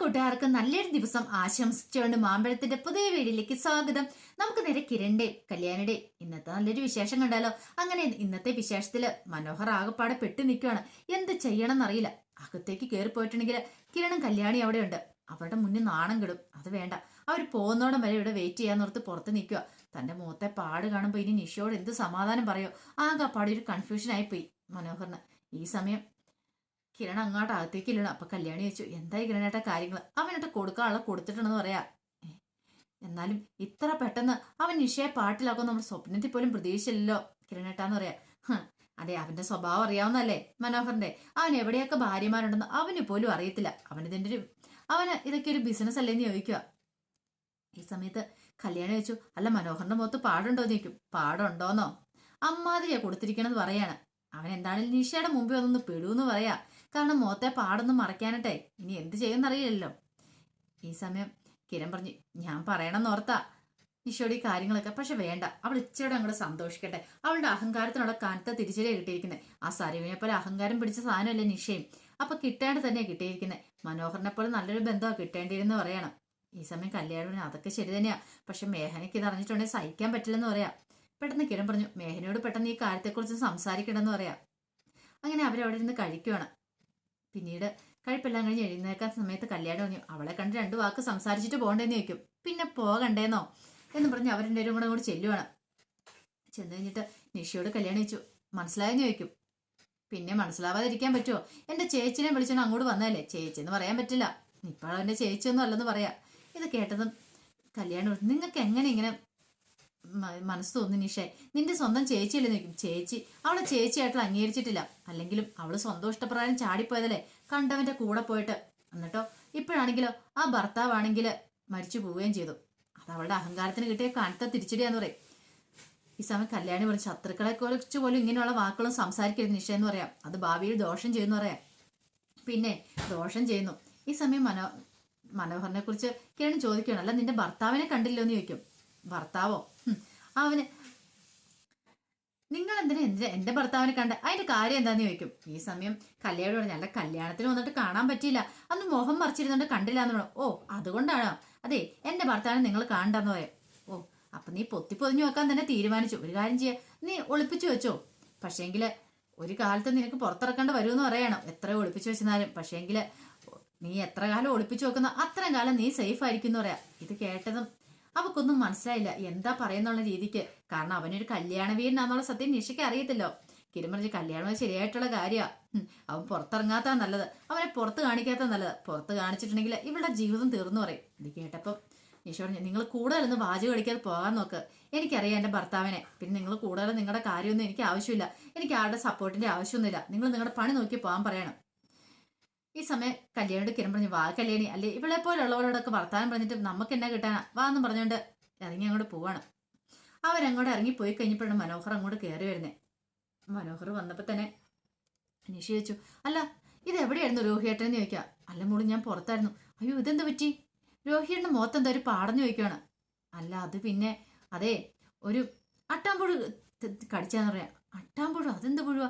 കൂട്ടുകാർക്ക് നല്ലൊരു ദിവസം ആശംസിച്ചുകൊണ്ട് മാമ്പഴത്തിന്റെ പുതിയ വീടിലേക്ക് സ്വാഗതം. നമുക്ക് നേരെ കിരണിന്റെ കല്യാണിയുടെ. ഇന്നത്തെ നല്ലൊരു വിശേഷം കണ്ടാലോ? അങ്ങനെ ഇന്നത്തെ വിശേഷത്തിൽ മനോഹർ ആകപ്പാടെ പെട്ടു നിൽക്കുകയാണ്. എന്ത് ചെയ്യണം എന്നറിയില്ല അകത്തേക്ക് കയറി പോയിട്ടുണ്ടെങ്കിൽ കിരണും കല്യാണി അവിടെ ഉണ്ട്. അവരുടെ മുന്നിൽ നാണം കിടും. അത് വേണ്ട. അവർ പോകുന്നോടം വരെ ഇവിടെ വെയിറ്റ് ചെയ്യാന്നോർത്ത് പുറത്ത് നിൽക്കുക. തന്റെ മുഖത്തെ പാട് കാണുമ്പോൾ ഇനി നിഷയോട് എന്ത് സമാധാനം പറയോ? ആകെ പാടെ ഒരു കൺഫ്യൂഷൻ ആയിപ്പോയി മനോഹറിന്. ഈ സമയം കിരൺ അങ്ങോട്ട് അകത്തേക്ക് ഇല്ലണം അപ്പൊ കല്യാണി ചോദിച്ചു എന്തായി കിരണേട്ട കാര്യങ്ങൾ അവനോട്ട് കൊടുക്കാനുള്ള കൊടുത്തിട്ടുണ്ടെന്ന് പറയാ. എന്നാലും ഇത്ര പെട്ടെന്ന് അവൻ നിഷയെ പാട്ടിലാക്കും നമ്മുടെ സ്വപ്നത്തിൽ പോലും പ്രതീക്ഷിച്ചില്ലല്ലോ കിരണേട്ടാന്ന് പറയാ. അതെ അവന്റെ സ്വഭാവം അറിയാവുന്നല്ലേ മനോഹറിന്റെ? അവൻ എവിടെയൊക്കെ ഭാര്യമാരുണ്ടെന്ന് അവന് പോലും അറിയത്തില്ല. അവനിതിന്റെ ഒരു അവന് ഇതൊക്കെ ഒരു ബിസിനസ് അല്ലേന്ന് ചോദിക്കുക ഈ സമയത്ത് കല്യാണം വെച്ചു അല്ല മനോഹറിന്റെ മുഖത്ത് പാടുണ്ടോ? എന്ന് ചോദിക്കും. പാടുണ്ടോന്നോ? അമ്മാതിരിയാ കൊടുത്തിരിക്കണെന്ന് പറയാണ്. അവൻ എന്താണെങ്കിലും നിഷയുടെ മുമ്പിൽ ഒന്നൊന്ന് പെടൂന്ന് പറയാ. കാരണം മോത്തെ പാടൊന്നും മറയ്ക്കാനട്ടെ. ഇനി എന്ത് ചെയ്യുമെന്നറിയില്ലല്ലോ. ഈ സമയം കിരൺ പറഞ്ഞു ഞാൻ പറയണമെന്ന് ഓർത്താ. ഈശോയുടെ ഈ കാര്യങ്ങളൊക്കെ പക്ഷെ വേണ്ട. അവൾ ഇച്ചയോടെ അങ്ങോട്ട് സന്തോഷിക്കട്ടെ. അവളുടെ അഹങ്കാരത്തിനുള്ള കനത്ത തിരിച്ചടിയാണ് കിട്ടിയിരിക്കുന്നത് ആ സരുവിനെ പോലെ അഹങ്കാരം പിടിച്ച സാധനമല്ലേ നിഷയും അപ്പൊ കിട്ടേണ്ട തന്നെയാണ് കിട്ടിയിരിക്കുന്നത് മനോഹറിനെ പോലെ നല്ലൊരു ബന്ധമാണ് കിട്ടേണ്ടിയിരുന്ന് പറയണം. ഈ സമയം കല്യാണം അതൊക്കെ ശരി തന്നെയാ. പക്ഷെ മേഹനയ്ക്ക് ഇത് അറിഞ്ഞിട്ടുണ്ടെങ്കിൽ സഹിക്കാൻ പറ്റില്ലെന്ന് പറയാം. പെട്ടെന്ന് കിരൺ പറഞ്ഞു മേഹനയോട് പെട്ടെന്ന് ഈ കാര്യത്തെക്കുറിച്ച് സംസാരിക്കണമെന്ന് പറയാം. അങ്ങനെ അവരവിടെ ഇരുന്ന് കഴിക്കുവാണ്. പിന്നീട് കഴിപ്പെല്ലാം കഴിഞ്ഞ് എഴുന്നേക്കാൻ സമയത്ത് കല്യാണം പറഞ്ഞു അവളെ കണ്ട് രണ്ടു വാക്ക് സംസാരിച്ചിട്ട് പോകണ്ടേന്ന് ചോദിക്കും. പിന്നെ പോകണ്ടേന്നോ? എന്ന് പറഞ്ഞ് അവരുടെ കൂടെ കൂടി ചെല്ലുവാണ്. ചെന്ന് കഴിഞ്ഞിട്ട് നിഷയോട് കല്യാണം ചോദിച്ചു മനസ്സിലായെന്ന് ചോദിക്കും. പിന്നെ മനസ്സിലാവാതിരിക്കാൻ പറ്റുമോ എന്റെ ചേച്ചിനെ വിളിച്ചോണ്ട് അങ്ങോട്ട് വന്നതല്ലേ? ചേച്ചി എന്ന് പറയാൻ പറ്റില്ല. ഇപ്പോഴും എന്റെ ചേച്ചിയൊന്നും അല്ലെന്ന് പറയാം. ഇത് കേട്ടതും കല്യാണം നിങ്ങൾക്ക് എങ്ങനെ ഇങ്ങനെ മനസ്സ് നിഷേ നിന്റെ സ്വന്തം ചേച്ചിയല്ലേ നിൽക്കും ചേച്ചി അവളെ ചേച്ചിയായിട്ടുള്ള അംഗീകരിച്ചിട്ടില്ല. അല്ലെങ്കിലും അവൾ സ്വന്തം ഇഷ്ടപ്രകാരം ചാടിപ്പോയതല്ലേ? കണ്ടവന്റെ കൂടെ പോയിട്ട്. എന്നിട്ടോ ഇപ്പോഴാണെങ്കിലോ ആ ഭർത്താവാണെങ്കിൽ മരിച്ചു പോവുകയും ചെയ്തു. അത് അവളുടെ അഹങ്കാരത്തിന് കിട്ടിയ കനത്ത തിരിച്ചടിയാന്ന് പറയും. ഈ സമയം കല്യാണി പറഞ്ഞ ശത്രുക്കളെ കുറിച്ച് പോലും ഇങ്ങനെയുള്ള വാക്കുകളും സംസാരിക്കരുത് നിഷ എന്ന് പറയാം. അത് ഭാവിയിൽ ദോഷം ചെയ്യുന്നു പറയാം. പിന്നെ ദോഷം ചെയ്യുന്നു. ഈ സമയം മനോ മനോഹറിനെ കുറിച്ച് കിരൺ ചോദിക്കണം അല്ല നിന്റെ ഭർത്താവിനെ കണ്ടില്ലോ എന്ന് ചോദിക്കും. ഭർത്താവോ? അവന് നിങ്ങൾ എന്തിനാ എന്തിനാ എന്റെ ഭർത്താവിനെ കണ്ട? അതിന്റെ കാര്യം എന്താന്ന് ചോദിക്കും. ഈ സമയം കല്യാണം പറഞ്ഞു അല്ല കല്യാണത്തിന് വന്നിട്ട് കാണാൻ പറ്റിയില്ല. അന്ന് മോഹം മറിച്ചിരുന്നോണ്ട് കണ്ടില്ല എന്ന് പറഞ്ഞു. ഓ അതുകൊണ്ടാണോ? അതെ എന്റെ ഭർത്താവിനെ നിങ്ങൾ കാണണ്ടെന്ന് പറയാം. ഓ അപ്പൊ നീ പൊത്തി പൊതിഞ്ഞു വെക്കാൻ തന്നെ തീരുമാനിച്ചു. ഒരു കാര്യം ചെയ്യാ. നീ ഒളിപ്പിച്ചു വെച്ചോ. പക്ഷേങ്കിൽ ഒരു കാലത്ത് നിനക്ക് പുറത്തിറക്കേണ്ട വരുമെന്ന് പറയണം. എത്ര ഒളിപ്പിച്ചു വെച്ചെന്നാലും. പക്ഷേങ്കിൽ നീ എത്ര കാലം ഒളിപ്പിച്ചു വെക്കുന്ന അത്രയും കാലം നീ സേഫ് ആയിരിക്കും എന്ന് പറയാം. ഇത് കേട്ടതും അവക്കൊന്നും മനസ്സിലായില്ല. എന്താ പറയുന്നുള്ള രീതിക്ക്. കാരണം അവനൊരു കല്യാണ വീടിനാന്നുള്ള സത്യം നിഷയ്ക്ക് അറിയത്തില്ലോ. കിരുമറിഞ്ഞ് കല്യാണം ശരിയായിട്ടുള്ള കാര്യമാണ് അവൻ പുറത്തിറങ്ങാത്ത നല്ലത്. അവനെ പുറത്ത് കാണിക്കാത്ത നല്ലത്. പുറത്ത് കാണിച്ചിട്ടുണ്ടെങ്കിൽ ഇവളുടെ ജീവിതം തീർന്നു പറയും. ഇത് കേട്ടപ്പം നിഷ പറഞ്ഞു നിങ്ങൾ കൂടുതലൊന്ന് വാചകം കളിക്കാതെ പോകാൻ നോക്ക്. എനിക്കറിയാം എന്റെ ഭർത്താവിനെ. പിന്നെ നിങ്ങൾ കൂടുതലും നിങ്ങളുടെ കാര്യമൊന്നും എനിക്ക് ആവശ്യമില്ല. എനിക്ക് ആരുടെ സപ്പോർട്ടിന്റെ ആവശ്യമൊന്നുമില്ല. നിങ്ങൾ നിങ്ങളുടെ പണി നോക്കി പോകാൻ പറയണം. ഈ സമയം കല്യാണിയോട് കിരൺ പറഞ്ഞു വാ കല്യാണി. അല്ലെ ഇവളെ പോലുള്ളവരോടൊക്കെ വർത്താനം പറഞ്ഞിട്ട് നമുക്ക് എന്നാ കിട്ടാനാ? വാ എന്ന് പറഞ്ഞുകൊണ്ട് ഇറങ്ങി അങ്ങോട്ട് പോവാണ്. അവരങ്ങോട്ട് ഇറങ്ങി പോയി കഴിഞ്ഞപ്പോഴാണ് മനോഹർ അങ്ങോട്ട് കയറി വരുന്നത് മനോഹർ വന്നപ്പോൾ തന്നെ അനീഷി ചോദിച്ചു അല്ല ഇത് എവിടെയായിരുന്നു രോഹിയേട്ടൻ എന്ന് ചോദിക്കാം? അല്ല മോൾ ഞാൻ പുറത്തായിരുന്നു. അയ്യോ ഇതെന്ത് പറ്റി? രോഹിയുടെ മുഖത്ത് എന്താ ഒരു പാടഞ്ഞു ചോദിക്കുകയാണ് അല്ല അത് പിന്നെ അതെ ഒരു അട്ടാമ്പുഴു കടിച്ചാന്ന് പറയാം. അട്ടാമ്പുഴു? അതെന്ത് പുഴുവാ?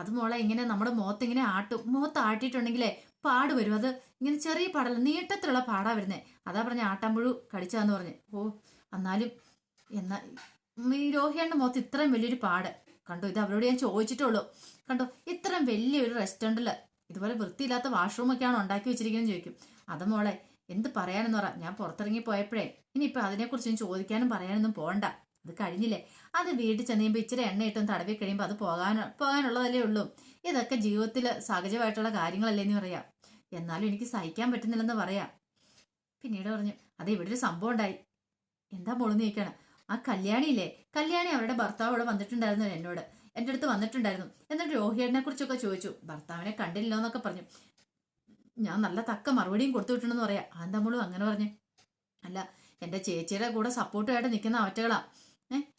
അത് മോളെ ഇങ്ങനെ നമ്മുടെ മുഖത്ത് ഇങ്ങനെ ആട്ടും. മുഖത്ത് ആട്ടിയിട്ടുണ്ടെങ്കിലേ പാട് വരും. അത് ഇങ്ങനെ ചെറിയ പാടല്ല നീട്ടത്തിലുള്ള പാടാ വരുന്നേ. അതാ പറഞ്ഞ ആട്ടാമ്പുഴു കടിച്ചാന്ന് പറഞ്ഞു. ഓ എന്നാലും എന്നാ ഈ രോഹിയാണ്ട് മുഖത്ത് ഇത്രയും വലിയൊരു പാട്. കണ്ടോ ഇത് അവരോട് ഞാൻ ചോദിച്ചിട്ടുള്ളൂ. കണ്ടോ ഇത്രയും വലിയൊരു റെസ്റ്റോറന്റിൽ ഇതുപോലെ വൃത്തിയില്ലാത്ത വാഷ്റൂം ഒക്കെയാണ് ഉണ്ടാക്കി വെച്ചിരിക്കുന്നത് ചോദിക്കും. അത് മോളെ എന്ത് പറയാനെന്ന് പറ. ഞാൻ പുറത്തിറങ്ങി പോയപ്പോഴേ ഇനിയിപ്പോൾ അതിനെക്കുറിച്ച് ചോദിക്കാനും പറയാനൊന്നും പോകണ്ട അത് കഴിഞ്ഞില്ലേ? അത് വീട്ടിൽ ചെന്ന് കഴിയുമ്പോൾ ഇച്ചിരി എണ്ണ ഇട്ടും തടവി കഴിയുമ്പോൾ അത് പോകാൻ പോകാനുള്ളതല്ലേ ഉള്ളൂ. ഇതൊക്കെ ജീവിതത്തിൽ സഹജമായിട്ടുള്ള കാര്യങ്ങളല്ലേ എന്ന് പറയാം. എന്നാലും എനിക്ക് സഹിക്കാൻ പറ്റുന്നില്ലെന്ന് പറയാം. പിന്നീട് പറഞ്ഞു അത് ഇവിടെ ഒരു സംഭവം ഉണ്ടായി. എന്താ പൊളിന്ന് ചോദിക്കാണ്. ആ കല്യാണിയില്ലേ? കല്യാണി അവരുടെ ഭർത്താവ് ഇവിടെ വന്നിട്ടുണ്ടായിരുന്നു എന്നോട്. എന്റെ അടുത്ത് വന്നിട്ടുണ്ടായിരുന്നു. എന്നിട്ട് രോഹിയേടിനെ കുറിച്ചൊക്കെ ചോദിച്ചു. ഭർത്താവിനെ കണ്ടില്ലോ എന്നൊക്കെ പറഞ്ഞു. ഞാൻ നല്ല തക്ക മറുപടിയും കൊടുത്തു വിട്ടുണ്ടെന്ന് പറയാം. അതെന്താ മോളും അങ്ങനെ പറഞ്ഞു? അല്ല എന്റെ ചേച്ചിയുടെ കൂടെ സപ്പോർട്ടായിട്ട് നിൽക്കുന്ന അവറ്റകളാ. ഏഹ്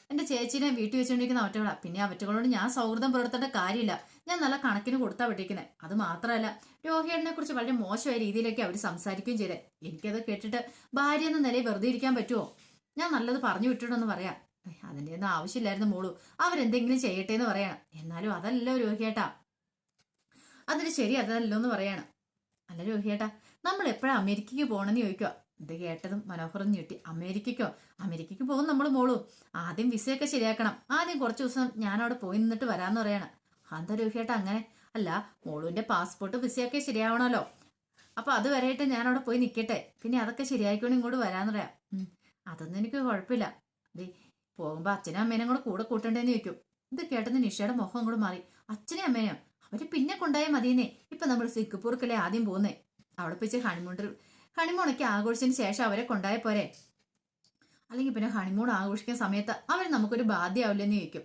എന്റെ ചേച്ചീനെ വീട്ടിൽ വെച്ചുകൊണ്ടിരിക്കുന്ന അവറ്റകളാ. പിന്നെ അവറ്റകളോട് ഞാൻ സൗഹൃദം പുലർത്തേണ്ട കാര്യമില്ല. ഞാൻ നല്ല കണക്കിന് കൊടുത്താ വിട്ടിരിക്കുന്നത് അത് മാത്രമല്ല രോഹിയേട്ടനെ കുറിച്ച് വളരെ മോശമായ രീതിയിലേക്ക് അവർ സംസാരിക്കുകയും ചെയ്തേ. എനിക്കത് കേട്ടിട്ട് ഭാര്യ എന്ന നിലയിൽ വെറുതെ ഇരിക്കാൻ പറ്റുമോ ഞാൻ നല്ലത് പറഞ്ഞു വിട്ടിട്ടുണ്ടെന്ന് പറയാം. അതിന്റെ ഒന്നും ആവശ്യമില്ലായിരുന്നു മോളു. അവരെന്തെങ്കിലും ചെയ്യട്ടെ എന്ന് പറയണം. എന്നാലും അതല്ലോ രോഹിയേട്ടാ. അതിന് ശരി അതല്ലോ എന്ന് പറയണം. അല്ല രോഹിയേട്ടാ നമ്മൾ എപ്പോഴാ അമേരിക്കയ്ക്ക് പോകണമെന്ന് ചോദിക്കുക ഇത് കേട്ടതും മനോഹരം ഞെട്ടി. അമേരിക്കയ്ക്കോ? അമേരിക്കയ്ക്ക് പോകും നമ്മൾ മോളും. ആദ്യം വിസയൊക്കെ ശരിയാക്കണം. ആദ്യം കുറച്ച് ദിവസം ഞാൻ പോയി നിന്നിട്ട് വരാമെന്ന് പറയണം. രോഹിയേട്ടാ അങ്ങനെ? അല്ല മോളുവിന്റെ പാസ്പോർട്ട് വിസയൊക്കെ ശരിയാവണമല്ലോ അപ്പൊ അത് വരെയായിട്ട് ഞാൻ പോയി നിൽക്കട്ടെ പിന്നെ അതൊക്കെ ശരിയായിക്കൊണ്ട് ഇങ്ങോട്ട് വരാന്ന് പറയാം. അതൊന്നും എനിക്ക് കുഴപ്പമില്ല. ദേ പോകുമ്പോ അച്ഛനും അമ്മേനും കൂടെ കൂടെ കൂട്ടണ്ടേന്ന് ചോദിക്കും. ഇത് കേട്ടത് നിഷയുടെ മുഖം അങ്ങോട്ട് മാറി. അച്ഛനെയും അമ്മേനെയും? അവർ പിന്നെ കൊണ്ടായാൽ മതിയെന്നേ. ഇപ്പൊ നമ്മൾ സിംഗപ്പൂർക്കല്ലേ ആദ്യം പോകുന്നേ? അവിടെ വെച്ച് ഹണിമൂൺ ഹണിമൂണൊക്കെ ആഘോഷിച്ചതിന് ശേഷം അവരെ കൊണ്ടായ പോരെ. അല്ലെങ്കിൽ പിന്നെ ഹണിമൂൺ ആഘോഷിക്കുന്ന സമയത്ത് അവർ നമുക്കൊരു ബാധ്യമാവില്ലെന്ന് ചോദിക്കും.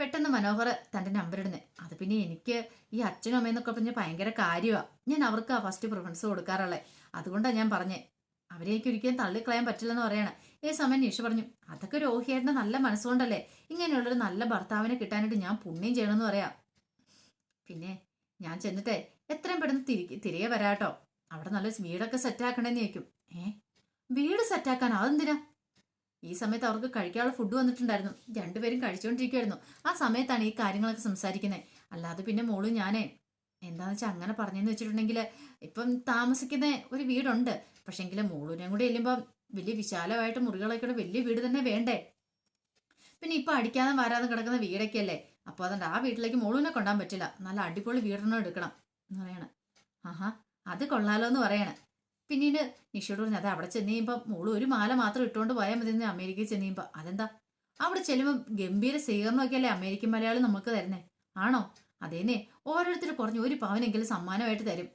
പെട്ടെന്ന് മനോഹർ തന്റെ നമ്പർ ഇടുന്നത് അത് പിന്നെ എനിക്ക് ഈ അച്ഛനും അമ്മയെന്നൊക്കെ പറഞ്ഞ ഭയങ്കര കാര്യമാണ് ഞാൻ അവർക്ക് ആ ഫസ്റ്റ് പ്രിഫറൻസ് കൊടുക്കാറുള്ളത് അതുകൊണ്ടാണ് ഞാൻ പറഞ്ഞത് അവരെ എനിക്ക് ഒരിക്കലും തള്ളിക്കളയാൻ പറ്റില്ലെന്ന് പറയാണ്. ഈ സമയം നിഷ പറഞ്ഞു അതൊക്കെ രോഹിയേട്ടന്റെ നല്ല മനസ്സുകൊണ്ടല്ലേ? ഇങ്ങനെയുള്ളൊരു നല്ല ഭർത്താവിനെ കിട്ടാനായിട്ട് ഞാൻ പുണ്യം ചെയ്യണമെന്ന് പറയാം. പിന്നെ ഞാൻ ചെന്നിട്ടേ എത്രയും പെട്ടെന്ന് തിരികെ തിരികെ വരാട്ടോ. അവിടെ നല്ല വീടൊക്കെ സെറ്റാക്കണേന്ന് ചോദിക്കും. ഏ വീട് സെറ്റാക്കാൻ അതെന്തിനാ? ഈ സമയത്ത് അവർക്ക് കഴിക്കാനുള്ള ഫുഡ് വന്നിട്ടുണ്ടായിരുന്നു. രണ്ടുപേരും കഴിച്ചുകൊണ്ടിരിക്കുമായിരുന്നു ആ സമയത്താണ് ഈ കാര്യങ്ങളൊക്കെ സംസാരിക്കുന്നത് അല്ലാതെ പിന്നെ മോളും ഞാനേ എന്താന്ന് വെച്ചാൽ അങ്ങനെ പറഞ്ഞെന്ന് വെച്ചിട്ടുണ്ടെങ്കിൽ ഇപ്പം താമസിക്കുന്ന ഒരു വീടുണ്ട്. പക്ഷെങ്കിൽ മോളൂനെയും കൂടെ ചെല്ലുമ്പോൾ വലിയ വിശാലമായിട്ട് മുറികളൊക്കെ വലിയ വീട് തന്നെ വേണ്ടേ? പിന്നെ ഇപ്പം അടിക്കാതെ വരാതെ കിടക്കുന്ന വീടൊക്കെ അല്ലേ? അപ്പോൾ അതുകൊണ്ട് ആ വീട്ടിലേക്ക് മോളൂനെ കൊണ്ടാൻ പറ്റില്ല. നല്ല അടിപൊളി വീടെണ്ണം എടുക്കണം എന്ന് പറയണം. ആഹാ അത് കൊള്ളാലോ എന്ന് പറയണ. പിന്നീട് നിഷയോട് പറഞ്ഞു അത് അവിടെ ചെന്ന് കഴിയുമ്പോൾ മോൾ ഒരു മാല മാത്രം ഇട്ടുകൊണ്ട് പോയാൽ മതി അമേരിക്കയിൽ ചെന്ന് കഴിയുമ്പോൾ അതെന്താ? അവിടെ ചെല്ലുമ്പോൾ ഗംഭീര സ്വീകരണമൊക്കെയല്ലേ അമേരിക്കൻ മലയാളം നമുക്ക് തരുന്നേ. ആണോ? അതേനെ ഓരോരുത്തർ കുറഞ്ഞ് ഒരു പവനെങ്കിലും സമ്മാനമായിട്ട് തരും.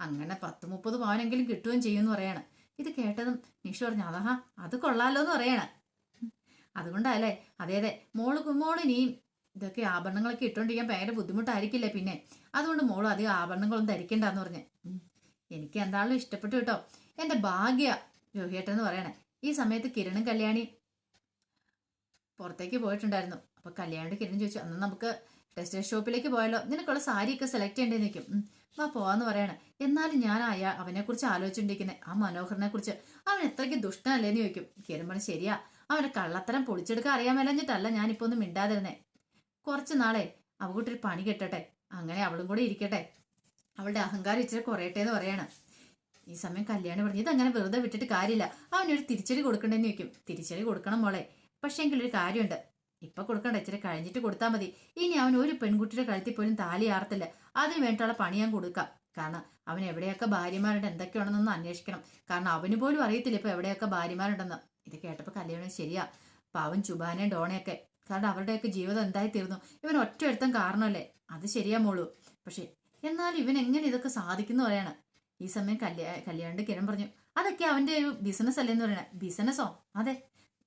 അങ്ങനെ പത്ത് മുപ്പത് പവനെങ്കിലും കിട്ടുകയും ചെയ്യുമെന്ന് പറയാണ്. ഇത് കേട്ടതും നിഷ പറഞ്ഞു അതാ അത് കൊള്ളാലോ എന്ന് പറയാണ്. അതുകൊണ്ടാ അതുകൊണ്ടല്ലേ അതെ അതെ മോൾ മോൾ ഇനിയും ഇതൊക്കെ ആഭരണങ്ങളൊക്കെ ഇട്ടുകൊണ്ടിരിക്കാൻ ഭയങ്കര ബുദ്ധിമുട്ടായിരിക്കില്ലേ പിന്നെ? അതുകൊണ്ട് മോളും അധികം ആഭരണങ്ങളൊന്നും ധരിക്കണ്ടെന്ന് പറഞ്ഞ്. എനിക്ക് എന്താണല്ലോ ഇഷ്ടപ്പെട്ടു കേട്ടോ. എന്റെ ഭാഗ്യ രോഹിയേട്ടെന്ന് പറയണേ. ഈ സമയത്ത് കിരണും കല്യാണി പുറത്തേക്ക് പോയിട്ടുണ്ടായിരുന്നു. അപ്പൊ കല്യാണിയുടെ കിരൺ ചോദിച്ചു അന്ന് നമുക്ക് ടെക്സ്റ്റൈൽ ഷോപ്പിലേക്ക് പോയാലോ? നിനക്കുള്ള സാരിയൊക്കെ സെലക്ട് ചെയ്യേണ്ടി നിൽക്കും. വാ പോവാന്ന് പറയണേ. എന്നാലും ഞാൻ അയാ അവനെ കുറിച്ച് ആലോചിച്ചിട്ടിരിക്കുന്നത് ആ മനോഹരനെ കുറിച്ച് അവൻ എത്രയ്ക്ക് ദുഷ്ടനല്ലേന്ന് ചോദിക്കും. കിരൺ പറഞ്ഞു ശരിയാ. അവനെ കള്ളത്തരം പൊളിച്ചെടുക്കാൻ അറിയാൻ മേലഞ്ഞിട്ടല്ല ഞാനിപ്പോ ഒന്നും മിണ്ടാതിരുന്നേ. കുറച്ച് നാളെ അവകൂട്ടൊരു പണി കെട്ടട്ടെ. അങ്ങനെ അവളും കൂടെ ഇരിക്കട്ടെ. അവളുടെ അഹങ്കാരം ഇച്ചിരി കുറയട്ടെ എന്ന് പറയാണ്. ഈ സമയം കല്യാണി പറഞ്ഞു ഇതങ്ങനെ വെറുതെ വിട്ടിട്ട് കാര്യമില്ല. അവനൊരു തിരിച്ചടി കൊടുക്കണ്ടെന്ന് വെക്കും തിരിച്ചടി കൊടുക്കണം മോളെ. പക്ഷേ എങ്കിലൊരു കാര്യമുണ്ട്. ഇപ്പൊ കൊടുക്കണ്ട ഇച്ചിരി കഴിഞ്ഞിട്ട് കൊടുത്താൽ മതി. ഇനി അവൻ ഒരു പെൺകുട്ടിയുടെ കഴുത്തിൽ പോലും താലി ആർത്തില്ല. അതിന് വേണ്ടിയുള്ള പണി ഞാൻ കൊടുക്കാം. കാരണം അവൻ എവിടെയൊക്കെ ഭാര്യമാരുണ്ട് എന്തൊക്കെയാണെന്നൊന്ന് അന്വേഷിക്കണം. കാരണം അവന് പോലും അറിയത്തില്ല ഇപ്പൊ എവിടെയൊക്കെ ഭാര്യമാരുണ്ടെന്ന്. ഇത് കേട്ടപ്പോൾ കല്യാണം ശരിയാ. പാവൻ ചുബാനയും ഡോണയൊക്കെ കാരണം അവരുടെയൊക്കെ ജീവിതം എന്തായി തീർന്നു ഇവൻ ഒറ്റ ഒരുത്തം കാരണമല്ലേ? അത് ശരിയാമോളൂ പക്ഷെ എന്നാൽ ഇവൻ എങ്ങനെ ഇതൊക്കെ സാധിക്കുന്നു പറയാണ്. ഈ സമയം കല്യാ കല്യാണിന്റെ കിരൺ പറഞ്ഞു അതൊക്കെ അവന്റെ ഒരു ബിസിനസ് അല്ലേന്ന് പറയണേ. ബിസിനസ്സോ അതെ.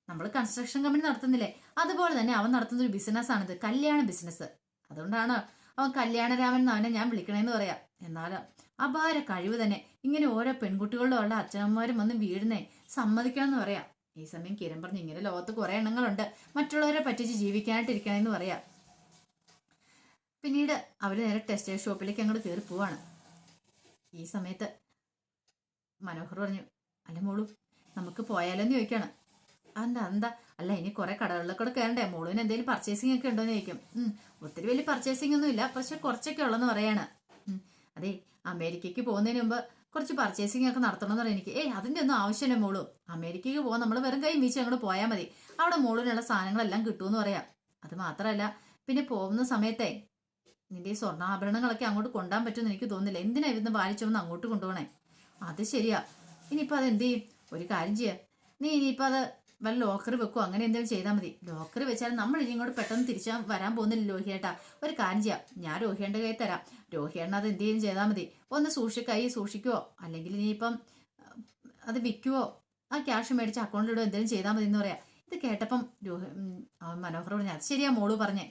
നമ്മൾ കൺസ്ട്രക്ഷൻ കമ്പനി നടത്തുന്നില്ലേ? അതുപോലെ തന്നെ അവൻ നടത്തുന്ന ഒരു ബിസിനസ് ആണിത്. കല്യാണ ബിസിനസ് അതുകൊണ്ടാണ് അവൻ കല്യാണരാമൻ എന്ന് അവനെ ഞാൻ വിളിക്കണേന്ന് പറയാം. എന്നാലോ അപാര കഴിവ് തന്നെ. ഇങ്ങനെ ഓരോ പെൺകുട്ടികളുടെ ഉള്ള അച്ഛനമ്മമാരും വന്ന് വീഴുന്നേ സമ്മതിക്കണം എന്ന് പറയാം. ഈ സമയം കിരൺ പറഞ്ഞു ഇങ്ങനെ ലോകത്ത് കുറെ എണ്ണങ്ങളുണ്ട്. മറ്റുള്ളവരെ പറ്റിച്ച് ജീവിക്കാനായിട്ടിരിക്കണമെന്ന് പറയാം. പിന്നീട് അവർ നേരെ ടെക്സ്റ്റൈൽ ഷോപ്പിലേക്ക് അങ്ങോട്ട് കയറി പോവാണ്. ഈ സമയത്ത് മനോഹർ പറഞ്ഞു അല്ല മോളു നമുക്ക് പോയാലോന്ന് ചോദിക്കാണ്. അതെന്താ എന്താ അല്ല ഇനി കുറെ കടകളിലൊക്കെ കൂടെ കയറണ്ടേ? മോളുവിന് എന്തെങ്കിലും പർച്ചേസിംഗ് ഒക്കെ ഉണ്ടോ എന്ന് ചോദിക്കും ഒത്തിരി വലിയ പർച്ചേസിംഗ് ഒന്നും ഇല്ല പക്ഷെ കുറച്ചൊക്കെ ഉള്ളെന്ന് പറയാണ്. അതെ അമേരിക്കയ്ക്ക് പോകുന്നതിന് മുമ്പ് കുറച്ച് പർച്ചേസിംഗ് ഒക്കെ നടത്തണമെന്ന് പറയാം എനിക്ക് ഏയ് അതിന്റെ ഒന്നും ആവശ്യമില്ല മോളു. അമേരിക്കയ്ക്ക് പോകാൻ നമ്മൾ വെറും കൈ മീച്ച് അങ്ങോട്ട് പോയാൽ മതി. അവിടെ മോളിനുള്ള സാധനങ്ങളെല്ലാം കിട്ടുമെന്ന് പറയാം. അത് മാത്രമല്ല പിന്നെ പോകുന്ന സമയത്തെ നിന്റെ ഈ സ്വർണാഭരണങ്ങളൊക്കെ അങ്ങോട്ട് കൊണ്ടാൻ പറ്റുമെന്ന് എനിക്ക് തോന്നുന്നില്ല. എന്തിനാ ഇവിടുന്ന് വാലിച്ചൊന്ന് അങ്ങോട്ട് കൊണ്ടുപോകണേ? അത് ശരിയാ. ഇനിയിപ്പോൾ അത് എന്ത് ചെയ്യും? ഒരു കാര്യം ചെയ്യാം. നീ ഇനിയിപ്പോൾ അത് വല്ല ലോക്കർ വെക്കോ? അങ്ങനെ എന്തെങ്കിലും ചെയ്താൽ മതി. ലോക്കർ വെച്ചാൽ നമ്മൾ ഇനി ഇങ്ങോട്ട് പെട്ടെന്ന് തിരിച്ചാൽ വരാൻ പോകുന്നില്ല ലോഹിയേട്ടാ ഒരു കാര്യം ചെയ്യാം. ഞാൻ രോഹിയേണ്ട കൈ തരാം. രോഹിയേണ്ണ അത് എന്തെങ്കിലും ചെയ്താൽ മതി. ഒന്ന് സൂക്ഷി കൈ സൂക്ഷിക്കുവോ അല്ലെങ്കിൽ ഇനിയിപ്പം അത് വിൽക്കുവോ? ആ ക്യാഷ് മേടിച്ച് അക്കൗണ്ടിലിടുവോ എന്തെങ്കിലും ചെയ്താൽ മതി എന്ന് പറയാം. ഇത് കേട്ടപ്പം രോഹി അവൻ മനോഹർ പറഞ്ഞു അത് ശരിയാ മോൾ പറഞ്ഞേ.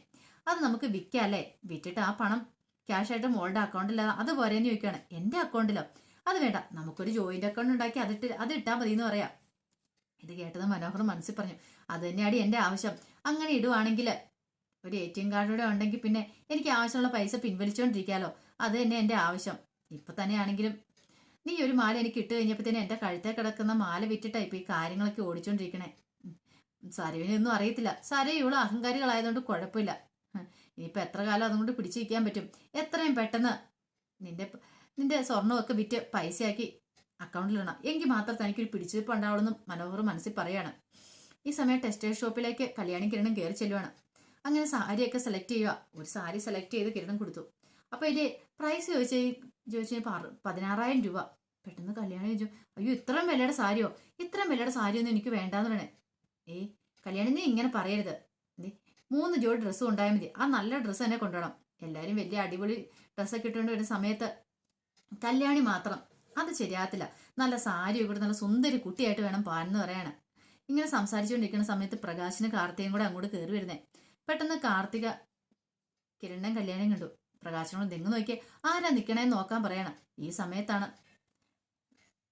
അത് നമുക്ക് വിൽക്കാം അല്ലേ? വിറ്റിട്ട് ആ പണം ക്യാഷ് ആയിട്ട് മോളുടെ അക്കൗണ്ടിൽ അത് പോരേന്ന് ചോദിക്കുകയാണ്. എന്റെ അക്കൗണ്ടിലോ? അത് വേണ്ട. നമുക്കൊരു ജോയിന്റ് അക്കൗണ്ട് ഉണ്ടാക്കി അതിട്ട് അത് ഇട്ടാൽ മതി എന്ന് പറയാം. ഇത് കേട്ടത് മനോഹർ മനസ്സിൽ പറഞ്ഞു അത് തന്നെയാണ് എന്റെ ആവശ്യം. അങ്ങനെ ഇടുവാണെങ്കിൽ ഒരു എ ടി എം കാർഡൂടെ ഉണ്ടെങ്കിൽ പിന്നെ എനിക്ക് ആവശ്യമുള്ള പൈസ പിൻവലിച്ചുകൊണ്ടിരിക്കാലോ അത് തന്നെ എന്റെ ആവശ്യം. ഇപ്പൊ തന്നെയാണെങ്കിലും നീ ഒരു മാല എനിക്ക് ഇട്ട് കഴിഞ്ഞപ്പോഴത്തേനും എന്റെ കഴുത്തെ കിടക്കുന്ന മാല വിറ്റിട്ടാ ഇപ്പൊ ഈ കാര്യങ്ങളൊക്കെ ഓടിച്ചോണ്ടിരിക്കണേ. സരവിനൊന്നും അറിയത്തില്ല. സര ഇവൾ അഹങ്കാരികളായതുകൊണ്ട് കുഴപ്പമില്ല. ഹ്, ഇനിയിപ്പോ എത്ര കാലം അതുകൊണ്ട് പിടിച്ചിരിക്കാൻ പറ്റും? എത്രയും പെട്ടെന്ന് നിന്റെ നിന്റെ സ്വർണമൊക്കെ വിറ്റ് പൈസയാക്കി അക്കൗണ്ടിലിടണം എങ്കിൽ മാത്രം തനിക്കൊരു പിടിച്ചിരിപ്പ് ഉണ്ടാവുള്ളൂ മനോഹർ മനസ്സിൽ പറയാണ്. ഈ സമയം ടെക്സ്റ്റൈൽ ഷോപ്പിലേക്ക് കല്യാണി കിരണം കയറി ചെല്ലുവാണ്. അങ്ങനെ സാരിയൊക്കെ സെലക്ട് ചെയ്യുക. ഒരു സാരി സെലക്ട് ചെയ്ത് കിരണം കൊടുത്തു. അപ്പോൾ ഇതിന്റെ പ്രൈസ് ചോദിച്ചു ചോദിച്ചു പതിനാറായിരം രൂപ. പെട്ടെന്ന് കല്യാണി ചോദിച്ചു അയ്യോ ഇത്രയും വിലയുടെ സാരിയോ? ഇത്രയും വിലയുടെ സാരിയൊന്നും എനിക്ക് വേണ്ടാന്ന് പറയണേ. ഏയ് കല്യാണി നീ ഇങ്ങനെ പറയരുത്. മൂന്ന് ജോഡി ഡ്രസ്സും ഉണ്ടായാൽ മതി. ആ നല്ല ഡ്രസ്സ് തന്നെ കൊണ്ടുപോകണം എല്ലാവരും വലിയ അടിപൊളി ഡ്രസ്സൊക്കെ ഇട്ടുകൊണ്ട് വരുന്ന സമയത്ത് കല്യാണി മാത്രം അത് ശരിയാകത്തില്ല. നല്ല സാരി കൂടെ നല്ല സുന്ദരി കുട്ടിയായിട്ട് വേണം പാനെന്ന് പറയാണ് ഇങ്ങനെ സംസാരിച്ചുകൊണ്ടിരിക്കുന്ന സമയത്ത് പ്രകാശിന് കാർത്തികയും കൂടെ അങ്ങോട്ട് കയറി വരുന്നേ. പെട്ടെന്ന് കാർത്തിക കിരണ്ണൻ കല്യാണം കണ്ടു. പ്രകാശനോട് തെങ്ങ് നോക്കി ആരാ നിക്കണേന്ന് നോക്കാൻ പറയണം. ഈ സമയത്താണ്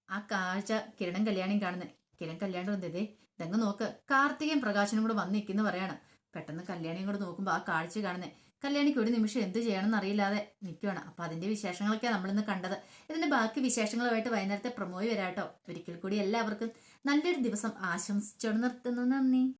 ആ കാഴ്ച കിരൺ കല്യാണിയും കാണുന്നത് കിരൺ കല്യാണം എന്തേ തെങ്ങ് നോക്ക്. കാർത്തികയും പ്രകാശനും കൂടെ വന്നിരിക്കുന്നു പറയാണ്. പെട്ടെന്ന് കല്യാണിയും കൂടെ നോക്കുമ്പോൾ ആ കാഴ്ച കാണുന്നത് കല്യാണിക്ക് ഒരു നിമിഷം എന്ത് ചെയ്യണമെന്ന് അറിയില്ലാതെ നിൽക്കുകയാണ് അപ്പൊ അതിന്റെ വിശേഷങ്ങളൊക്കെയാണ് നമ്മളിന്ന് കണ്ടത്. ഇതിന്റെ ബാക്കി വിശേഷങ്ങളുമായിട്ട് വൈകുന്നേരത്തെ പ്രമോയി വരാട്ടോ. ഒരിക്കൽ കൂടി എല്ലാവർക്കും നല്ലൊരു ദിവസം ആശംസിച്ചോട് നിർത്തുന്നു. നന്ദി.